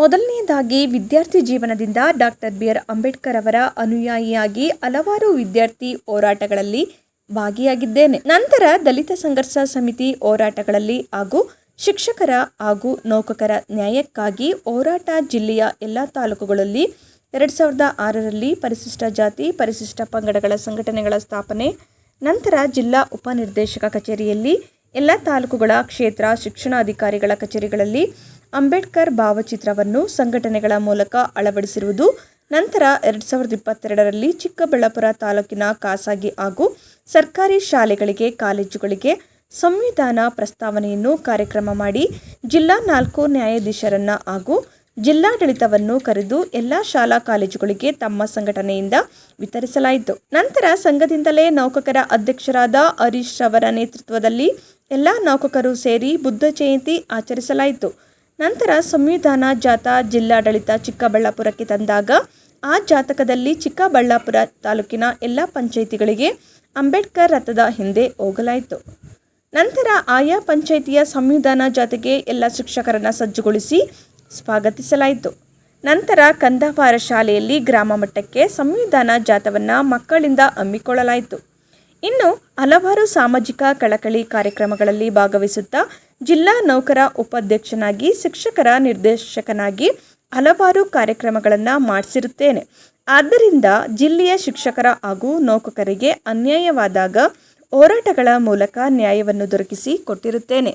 ಮೊದಲನೆಯದಾಗಿ ವಿದ್ಯಾರ್ಥಿ ಜೀವನದಿಂದ ಡಾಕ್ಟರ್ ಬಿ ಆರ್ ಅಂಬೇಡ್ಕರ್ ಅವರ ಅನುಯಾಯಿಯಾಗಿ ಹಲವಾರು ವಿದ್ಯಾರ್ಥಿ ಹೋರಾಟಗಳಲ್ಲಿ ಭಾಗಿಯಾಗಿದ್ದೇನೆ. ನಂತರ ದಲಿತ ಸಂಘರ್ಷ ಸಮಿತಿ ಹೋರಾಟಗಳಲ್ಲಿ ಹಾಗೂ ಶಿಕ್ಷಕರ ಹಾಗೂ ನೌಕಕರ ನ್ಯಾಯಕ್ಕಾಗಿ ಹೋರಾಟ ಜಿಲ್ಲೆಯ ಎಲ್ಲ ತಾಲೂಕುಗಳಲ್ಲಿ ಎರಡು ಸಾವಿರದ ಆರರಲ್ಲಿ ಪರಿಶಿಷ್ಟ ಜಾತಿ, ಪರಿಶಿಷ್ಟ ಪಂಗಡಗಳ ಸಂಘಟನೆಗಳ ಸ್ಥಾಪನೆ, ನಂತರ ಜಿಲ್ಲಾ ಉಪನಿರ್ದೇಶಕ ಕಚೇರಿಯಲ್ಲಿ ಎಲ್ಲ ತಾಲೂಕುಗಳ ಕ್ಷೇತ್ರ ಶಿಕ್ಷಣಾಧಿಕಾರಿಗಳ ಕಚೇರಿಗಳಲ್ಲಿ ಅಂಬೇಡ್ಕರ್ ಭಾವಚಿತ್ರವನ್ನು ಸಂಘಟನೆಗಳ ಮೂಲಕ ಅಳವಡಿಸಿರುವುದು ನಂತರ ಎರಡು ಸಾವಿರದ ಇಪ್ಪತ್ತೆರಡರಲ್ಲಿ ಚಿಕ್ಕಬಳ್ಳಾಪುರ ತಾಲೂಕಿನ ಖಾಸಗಿ ಹಾಗೂ ಸರ್ಕಾರಿ ಶಾಲೆಗಳಿಗೆ, ಕಾಲೇಜುಗಳಿಗೆ ಸಂವಿಧಾನ ಪ್ರಸ್ತಾವನೆಯನ್ನು ಕಾರ್ಯಕ್ರಮ ಮಾಡಿ ಜಿಲ್ಲಾ ನಾಲ್ಕು ನ್ಯಾಯಾಧೀಶರನ್ನ ಹಾಗೂ ಜಿಲ್ಲಾಡಳಿತವನ್ನು ಕರೆದು ಎಲ್ಲ ಶಾಲಾ ಕಾಲೇಜುಗಳಿಗೆ ತಮ್ಮ ಸಂಘಟನೆಯಿಂದ ವಿತರಿಸಲಾಯಿತು. ನಂತರ ಸಂಘದಿಂದಲೇ ನೌಕಕರ ಅಧ್ಯಕ್ಷರಾದ ಹರೀಶ್ ರವರ ನೇತೃತ್ವದಲ್ಲಿ ಎಲ್ಲ ನೌಕಕರು ಸೇರಿ ಬುದ್ಧ ಜಯಂತಿ ಆಚರಿಸಲಾಯಿತು. ನಂತರ ಸಂವಿಧಾನ ಜಾಥಾ ಜಿಲ್ಲಾಡಳಿತ ಚಿಕ್ಕಬಳ್ಳಾಪುರಕ್ಕೆ ತಂದಾಗ ಆ ಜಾತಕದಲ್ಲಿ ಚಿಕ್ಕಬಳ್ಳಾಪುರ ತಾಲೂಕಿನ ಎಲ್ಲ ಪಂಚಾಯಿತಿಗಳಿಗೆ ಅಂಬೇಡ್ಕರ್ ರಥದ ಹಿಂದೆ ಹೋಗಲಾಯಿತು. ನಂತರ ಆಯಾ ಪಂಚಾಯಿತಿಯ ಸಂವಿಧಾನ ಜಾತೆಗೆ ಎಲ್ಲ ಶಿಕ್ಷಕರನ್ನು ಸಜ್ಜುಗೊಳಿಸಿ ಸ್ವಾಗತಿಸಲಾಯಿತು. ನಂತರ ಕಂದಾಪಾರ ಶಾಲೆಯಲ್ಲಿ ಗ್ರಾಮ ಮಟ್ಟಕ್ಕೆ ಸಂವಿಧಾನ ಜಾಥವನ್ನು ಮಕ್ಕಳಿಂದ ಹಮ್ಮಿಕೊಳ್ಳಲಾಯಿತು. ಇನ್ನು ಹಲವಾರು ಸಾಮಾಜಿಕ ಕಳಕಳಿ ಕಾರ್ಯಕ್ರಮಗಳಲ್ಲಿ ಭಾಗವಹಿಸುತ್ತಾ ಜಿಲ್ಲಾ ನೌಕರ ಉಪಾಧ್ಯಕ್ಷನಾಗಿ, ಶಿಕ್ಷಕರ ನಿರ್ದೇಶಕನಾಗಿ ಹಲವಾರು ಕಾರ್ಯಕ್ರಮಗಳನ್ನು ಮಾಡಿಸಿರುತ್ತೇನೆ. ಆದ್ದರಿಂದ ಜಿಲ್ಲೆಯ ಶಿಕ್ಷಕರ ಹಾಗೂ ನೌಕರರಿಗೆ ಅನ್ಯಾಯವಾದಾಗ ಹೋರಾಟಗಳ ಮೂಲಕ ನ್ಯಾಯವನ್ನು ದೊರಕಿಸಿ ಕೊಟ್ಟಿರುತ್ತೇನೆ.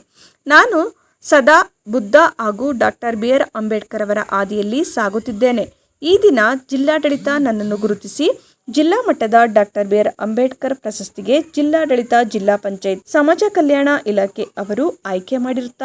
ನಾನು ಸದಾ ಬುದ್ಧ ಹಾಗೂ ಡಾಕ್ಟರ್ ಬಿ ಆರ್ ಅಂಬೇಡ್ಕರ್ ಅವರ ಹಾದಿಯಲ್ಲಿ ಸಾಗುತ್ತಿದ್ದೇನೆ. ಈ ದಿನ ಜಿಲ್ಲಾಡಳಿತ ನನ್ನನ್ನು ಗುರುತಿಸಿ ಜಿಲ್ಲಾ ಮಟ್ಟದ ಡಾಕ್ಟರ್ ಬಿಆರ್ ಅಂಬೇಡ್ಕರ್ ಪ್ರಶಸ್ತಿಗೆ ಜಿಲ್ಲಾಡಳಿತ ಜಿಲ್ಲಾ ಪಂಚಾಯತ್ ಸಮಾಜ ಕಲ್ಯಾಣ ಇಲಾಖೆ ಅವರು ಆಯ್ಕೆ ಮಾಡಿರುತ್ತಾರೆ